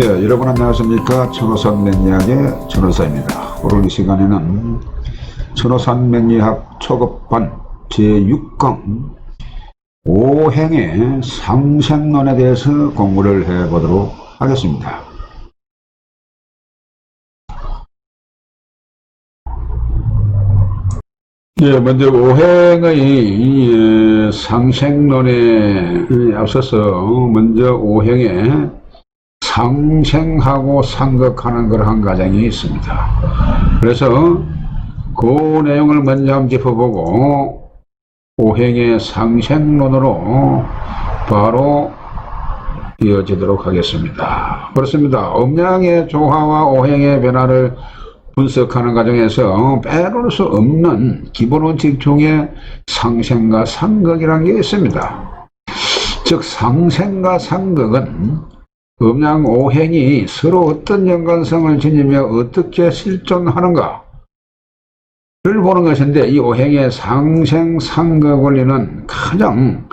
예, 여러분 안녕하십니까. 천호산 맹리학의 천호사입니다. 오늘 이 시간에는 천호산 맹리학 초급반 제6강 오행의 상생론에 대해서 공부를 해보도록 하겠습니다. 예, 먼저 오행의 상생론에 앞서서 먼저 오행의 상생하고 상극하는 그러한 과정이 있습니다. 그래서 그 내용을 먼저 한번 짚어보고 오행의 상생론으로 바로 이어지도록 하겠습니다. 그렇습니다. 음양의 조화와 오행의 변화를 분석하는 과정에서 빼놓을 수 없는 기본 원칙 중에 상생과 상극이라는 게 있습니다. 즉 상생과 상극은 음양 오행이 서로 어떤 연관성을 지니며 어떻게 실존하는가 를 보는 것인데 이 오행의 상생 상극 원리는 가장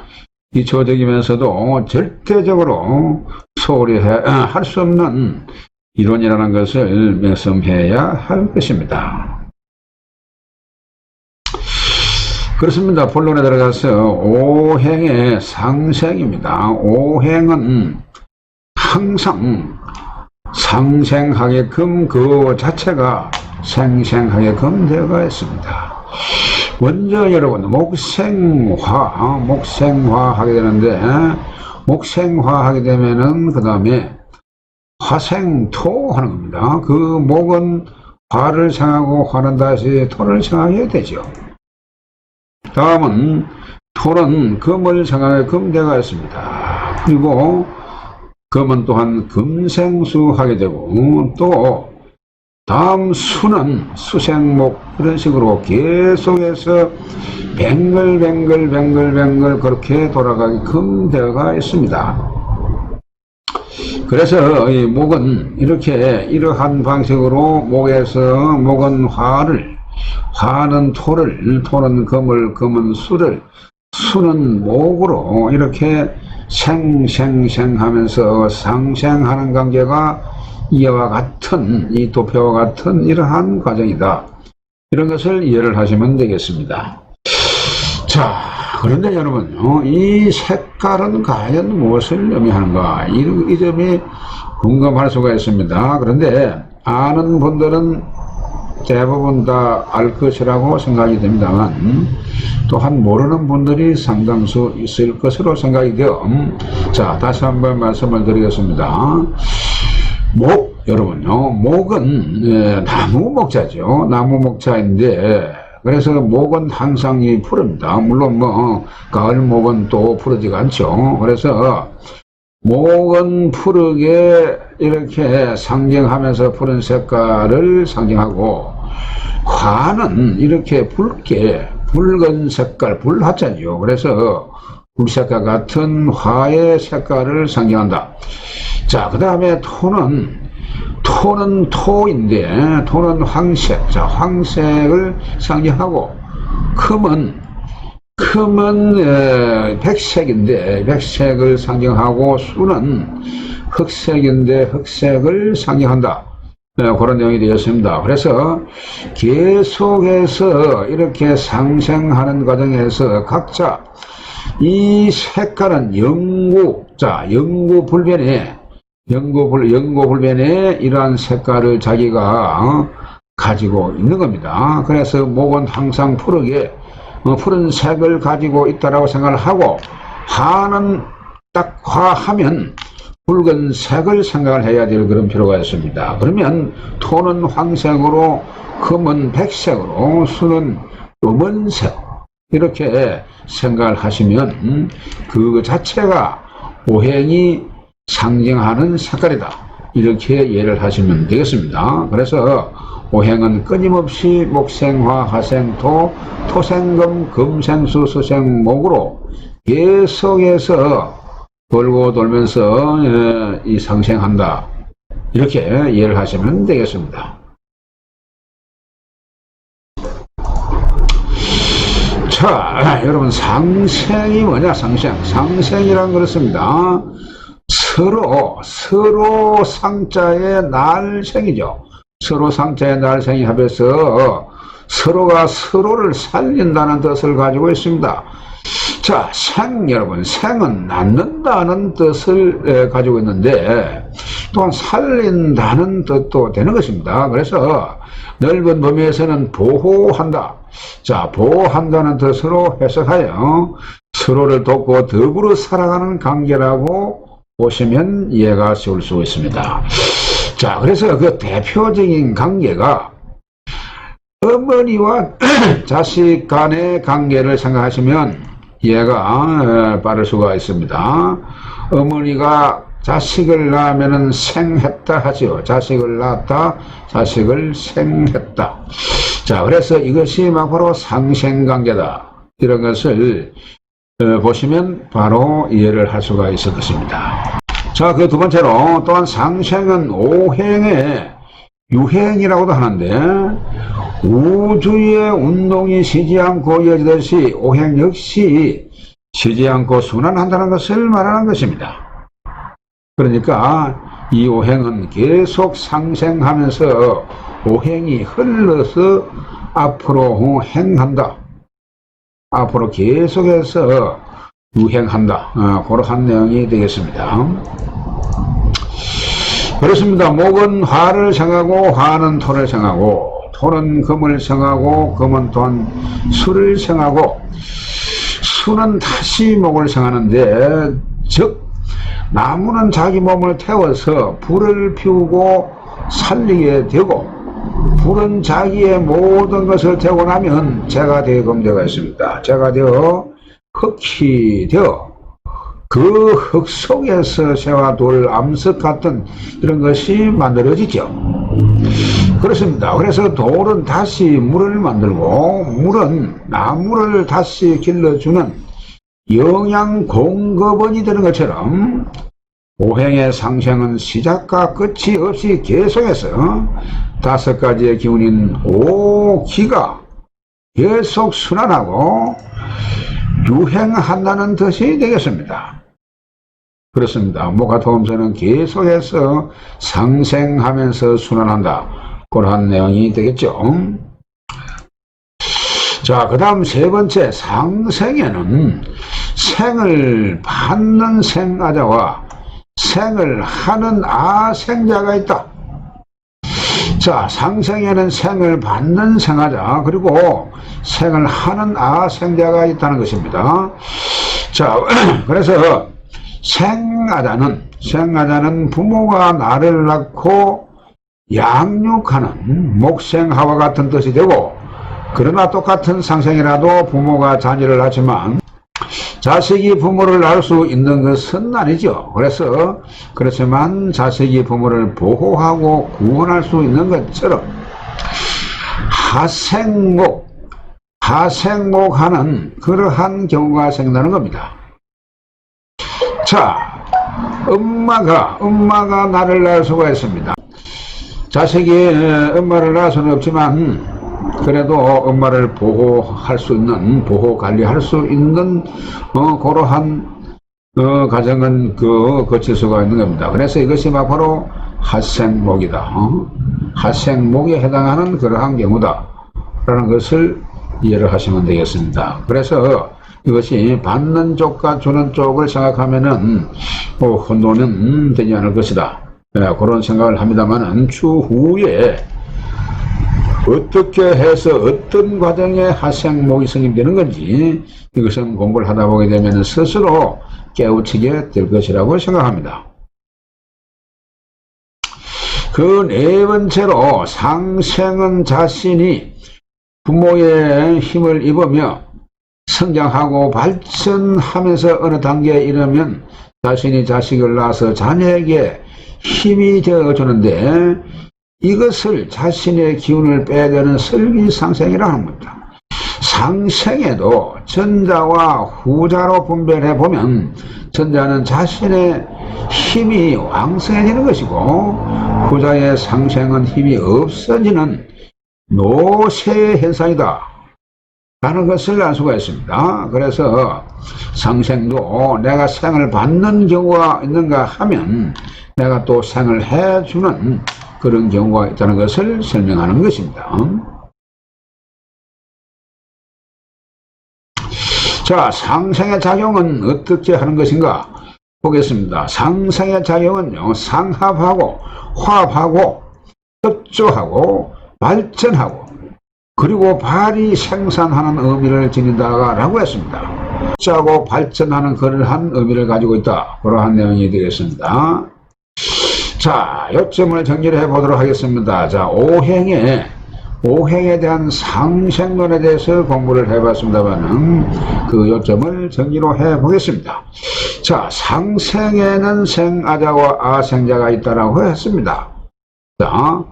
기초적이면서도 절대적으로 소홀히 할 수 없는 이론이라는 것을 명심해야 할 것입니다. 그렇습니다. 본론에 들어가서 오행의 상생입니다. 오행은 항상 상생하게끔 그 자체가 생생하게끔 되어가 있습니다. 먼저 여러분 목생화 목생화 하게 되는데 목생화 하게 되면은 그 다음에 화생토 하는 겁니다. 그 목은 화를 생하고 화는 다시 토를 생하게 되죠. 다음은 토는 금을 생하게 금대가 있습니다. 그리고 금은 또한 금생수 하게 되고 또 다음 수는 수생목 이런 식으로 계속해서 뱅글뱅글뱅글뱅글 그렇게 돌아가게끔 되어가 있습니다. 그래서 이 목은 이렇게 이러한 방식으로 목에서 목은 화를 화는 토를 토는 금을 금은 수를 수는 목으로 이렇게 생생생 하면서 상생하는 관계가 이와 같은 이 도표와 같은 이러한 과정이다. 이런 것을 이해를 하시면 되겠습니다. 자, 그런데 여러분, 어, 이 색깔은 과연 무엇을 의미하는가? 이, 이 점이 궁금할 수가 있습니다. 그런데 아는 분들은 대부분 다 알 것이라고 생각이 됩니다만 또한 모르는 분들이 상당수 있을 것으로 생각이 되어 자 다시 한번 말씀을 드리겠습니다. 목 여러분요. 목은 예, 나무 목자죠. 나무 목자인데 그래서 목은 항상 이 푸릅니다. 물론 뭐 가을 목은 또 푸르지가 않죠. 그래서 목은 푸르게 이렇게 상징하면서 푸른 색깔을 상징하고 화는 이렇게 붉게 붉은 색깔 불화자죠 그래서 불색과 같은 화의 색깔을 상징한다 자, 그 다음에 토는, 토는 토인데, 토는 황색. 자, 황색을 상징하고, 금은, 금은 에, 백색인데, 백색을 상징하고, 수는 흑색인데, 흑색을 상징한다. 네, 그런 내용이 되었습니다. 그래서 계속해서 이렇게 상생하는 과정에서 각자 이 색깔은 영구, 자, 영구 불변에 영고불, 영고불변에 이러한 색깔을 자기가 어, 가지고 있는 겁니다. 그래서 목은 항상 푸르게 어, 푸른 색을 가지고 있다라고 생각을 하고 화는 딱 화하면 붉은 색을 생각을 해야 될 그런 필요가 있습니다. 그러면 토는 황색으로 금은 백색으로 수는 검은색 이렇게 생각을 하시면 그 자체가 오행이 상징하는 색깔이다. 이렇게 이해를 하시면 되겠습니다. 그래서 오행은 끊임없이 목생화, 화생토, 토생금, 금생수, 수생목으로 계속해서 돌고 돌면서 예, 이 상생한다. 이렇게 이해를 하시면 되겠습니다. 자, 여러분 상생이 뭐냐? 상생. 상생이란 그렇습니다. 서로 서로 상자의 날생이죠. 서로 상자의 날생이 합해서 서로가 서로를 살린다는 뜻을 가지고 있습니다. 자, 생 여러분, 생은 낳는다는 뜻을 에, 가지고 있는데 또한 살린다는 뜻도 되는 것입니다. 그래서 넓은 범위에서는 보호한다. 자, 보호한다는 뜻으로 해석하여 서로를 돕고 더불어 살아가는 관계라고 보시면 이해가 쉬울 수 있습니다. 자, 그래서 그 대표적인 관계가 어머니와 자식 간의 관계를 생각하시면 이해가 어, 빠를 수가 있습니다. 어머니가 자식을 낳으면 생했다 하지요. 자식을 낳았다, 자식을 생했다. 자, 그래서 이것이 막 바로 상생관계다. 이런 것을 어, 보시면 바로 이해를 할 수가 있을 것입니다. 자, 그 두 번째로 또한 상생은 오행의 유행이라고도 하는데 우주의 운동이 쉬지 않고 이어지듯이 오행 역시 쉬지 않고 순환한다는 것을 말하는 것입니다. 그러니까 이 오행은 계속 상생하면서 오행이 흘러서 앞으로 행한다. 앞으로 계속해서 유행한다. 어, 그러한 내용이 되겠습니다. 그렇습니다. 목은 화를 생하고 화는 토를 생하고 토는 금을 생하고 금은 또한 수를 생하고 수는 다시 목을 생하는데 즉 나무는 자기 몸을 태워서 불을 피우고 살리게 되고 불은 자기의 모든 것을 태우고 나면 재가 되어 검되가 있습니다. 재가 되어 흙이 되어 그 흙 속에서 새와 돌, 암석 같은 이런 것이 만들어지죠. 그렇습니다. 그래서 돌은 다시 물을 만들고 물은 나무를 다시 길러주는 영양 공급원이 되는 것처럼 오행의 상생은 시작과 끝이 없이 계속해서 다섯 가지의 기운인 오기가 계속 순환하고 유행한다는 뜻이 되겠습니다. 그렇습니다. 모가토음서는 계속해서 상생하면서 순환한다. 그러한 내용이 되겠죠. 자, 그 다음 세 번째, 상생에는 생을 받는 생아자와 생을 하는 아생자가 있다. 자, 상생에는 생을 받는 생아자, 그리고 생을 하는 아생자가 있다는 것입니다. 자, 그래서 생아자는, 생아자는 부모가 나를 낳고 양육하는 목생하와 같은 뜻이 되고, 그러나 똑같은 상생이라도 부모가 자녀를 낳지만, 자식이 부모를 낳을 수 있는 것은 아니죠. 그래서 그렇지만 자식이 부모를 보호하고 구원할 수 있는 것처럼 하생목, 하생목하는 그러한 경우가 생기는 겁니다. 자, 엄마가 엄마가 나를 낳을 수가 있습니다. 자식이 엄마를 낳을 수는 없지만 그래도 엄마를 보호할 수 있는 보호 관리할 수 있는 어, 그러한 어, 가정은 그 거칠 수가 있는 겁니다. 그래서 이것이 막 바로 하생목이다. 어? 하생목에 해당하는 그러한 경우다. 라는 것을 이해를 하시면 되겠습니다. 그래서 이것이 받는 쪽과 주는 쪽을 생각하면은 뭐 혼돈은 되지 않을 것이다. 예, 그런 생각을 합니다만은 추후에 어떻게 해서 어떤 과정에 하생목이 성립되는 건지 이것은 공부를 하다 보게 되면 스스로 깨우치게 될 것이라고 생각합니다. 그 네 번째로 상생은 자신이 부모의 힘을 입으며 성장하고 발전하면서 어느 단계에 이르면 자신이 자식을 낳아서 자녀에게 힘이 되어 주는데 이것을 자신의 기운을 빼내는 설기상생이라 하는 겁니다. 상생에도 전자와 후자로 분별해 보면 전자는 자신의 힘이 왕성해지는 것이고 후자의 상생은 힘이 없어지는 노쇠 현상이다. 라는 것을 알 수가 있습니다. 그래서 상생도 내가 생을 받는 경우가 있는가 하면 내가 또 생을 해주는 그런 경우가 있다는 것을 설명하는 것입니다. 자, 상생의 작용은 어떻게 하는 것인가? 보겠습니다. 상생의 작용은요, 상합하고, 화합하고, 협조하고, 발전하고, 그리고 발이 생산하는 의미를 지닌다라고 했습니다. 짜고 발전하는 그러한 의미를 가지고 있다. 그러한 내용이 되겠습니다. 자, 요점을 정리를 해보도록 하겠습니다. 자, 오행에, 오행에 대한 상생론에 대해서 공부를 해봤습니다만은 그 요점을 정리로 해보겠습니다. 자, 상생에는 생아자와 아생자가 있다라고 했습니다. 자,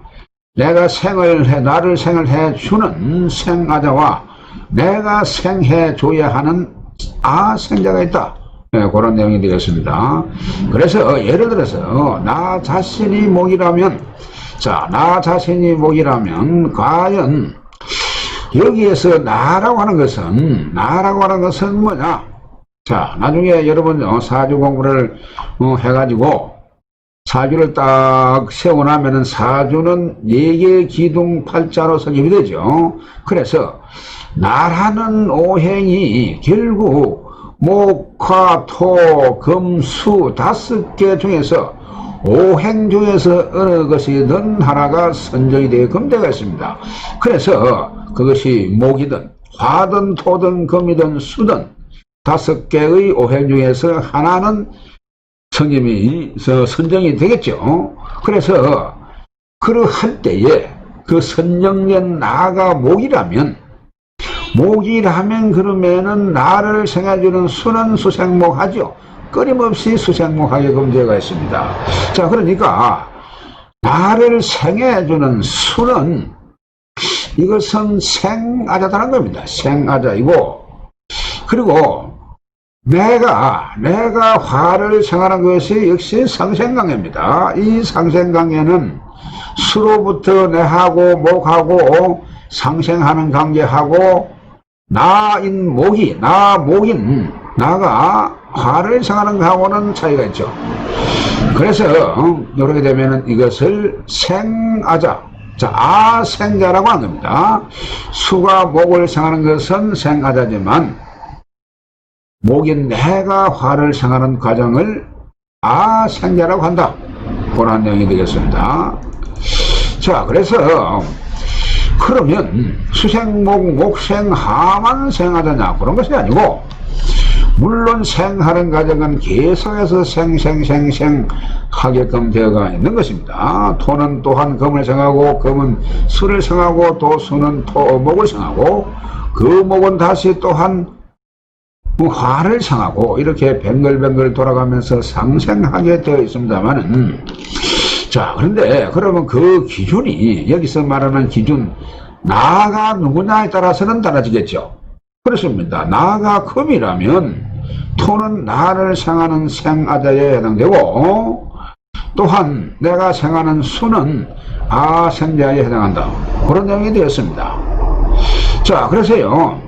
내가 생을 해, 나를 생을 해 주는 생아자와 내가 생해 줘야 하는 아생자가 있다. 네, 그런 내용이 되겠습니다. 그래서 예를 들어서 나 자신이 목이라면 자, 나 자신이 목이라면 과연 여기에서 나라고 하는 것은 나라고 하는 것은 뭐냐? 자, 나중에 여러분 어, 사주 공부를 어, 해가지고 사주를 딱 세워나면은 사주는 네 개 기둥 팔자로 설립이 되죠. 그래서 나라는 오행이 결국 목화, 토, 금, 수 다섯 개 중에서 오행 중에서 어느 것이든 하나가 선정이 되어 있습니다. 그래서 그것이 목이든 화든 토든 금이든 수든 다섯 개의 오행 중에서 하나는 성님이 선정이 되겠죠. 그래서 그러할 때에 그 선정된 나가 목이라면 목이라면 그러면은 나를 생해주는 수는 수생목 하죠. 끊임없이 수생목하게 금제가 있습니다. 자, 그러니까 나를 생해주는 수는 이것은 생아자다는 겁니다. 생아자이고 그리고 내가 내가 화를 생하는 것이 역시 상생강해입니다. 이 상생강해는 수로부터 내하고 목하고 상생하는 관계하고 나인 목이 나 목인 나가 화를 생하는 거하고는 차이가 있죠. 그래서 이렇게 되면은 이것을 생아자 자 아생자라고 겁니다. 수가 목을 생하는 것은 생아자지만 목인 내가 화를 생하는 과정을 아생자라고 한다. 그런 내용이 되겠습니다. 자, 그래서 그러면 수생목, 목생, 하만 생하자냐 그런 것이 아니고 물론 생하는 과정은 계속해서 생생생생 하게끔 되어가 있는 것입니다. 토는 또한 금을 생하고 금은 수를 생하고 또 수는 토, 목을 생하고 그 목은 다시 또한 뭐 화를 상하고 이렇게 뱅글뱅글 돌아가면서 상생하게 되어 있습니다만은 자 그런데 그러면 그 기준이 여기서 말하는 기준 나가 누구냐에 따라서는 달라지겠죠. 그렇습니다. 나가 금이라면 토는 나를 생하는 생아자에 해당되고 또한 내가 생하는 수는 아생자에 해당한다. 그런 내용이 되었습니다. 자 그래서요.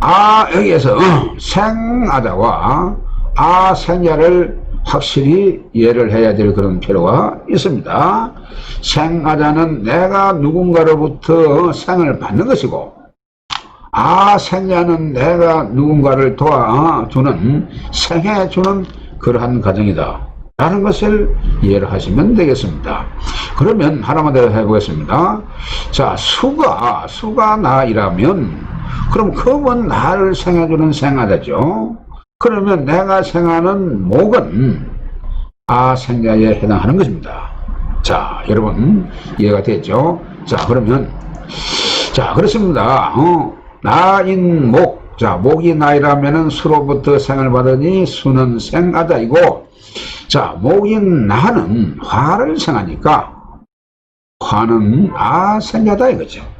아 여기에서 생아자와 아생자를 확실히 이해를 해야 될 그런 필요가 있습니다. 생아자는 내가 누군가로부터 생을 받는 것이고 아 생자는 내가 누군가를 도와주는 생해주는 그러한 과정이다. 라는 것을 이해를 하시면 되겠습니다. 그러면 하나만 더 해보겠습니다. 자, 수가, 수가 나이라면 그럼 금은 나를 생해주는 생하자죠. 그러면 내가 생하는 목은 아생자에 해당하는 것입니다. 자, 여러분 이해가 됐죠? 자, 그러면 자, 그렇습니다. 어, 나인 목. 자, 목이 나이라면은 수로부터 생을 받으니 수는 생하자이고 자, 목인 나는 화를 생하니까 화는 아생자다 이거죠.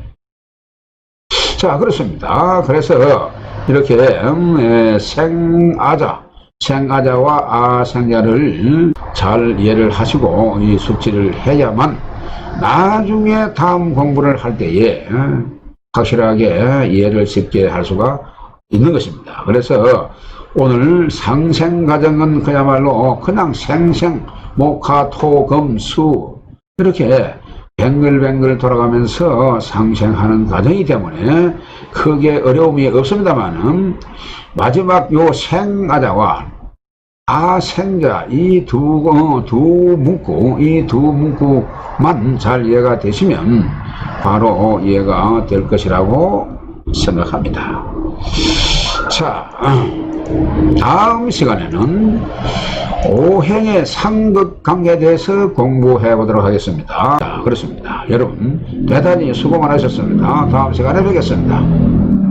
자, 그렇습니다. 그래서 이렇게 음, 에, 생아자, 생아자와 아생자를 잘 이해를 하시고 이 숙지를 해야만 나중에 다음 공부를 할 때에 어, 확실하게 이해를 쉽게 할 수가 있는 것입니다. 그래서 오늘 상생가정은 그야말로 그냥 생생, 목화, 토, 금, 수 이렇게 뱅글뱅글 돌아가면서 상생하는 과정이기 때문에 크게 어려움이 없습니다만은 마지막 요 생아자와 아생자 이두 어, 두 문구 이 두 문구만 잘 이해가 되시면 바로 이해가 될 것이라고 생각합니다. 자, 다음 시간에는 오행의 상극관계에 대해서 공부해 보도록 하겠습니다. 자, 그렇습니다. 여러분 대단히 수고 많으셨습니다. 다음 시간에 뵙겠습니다.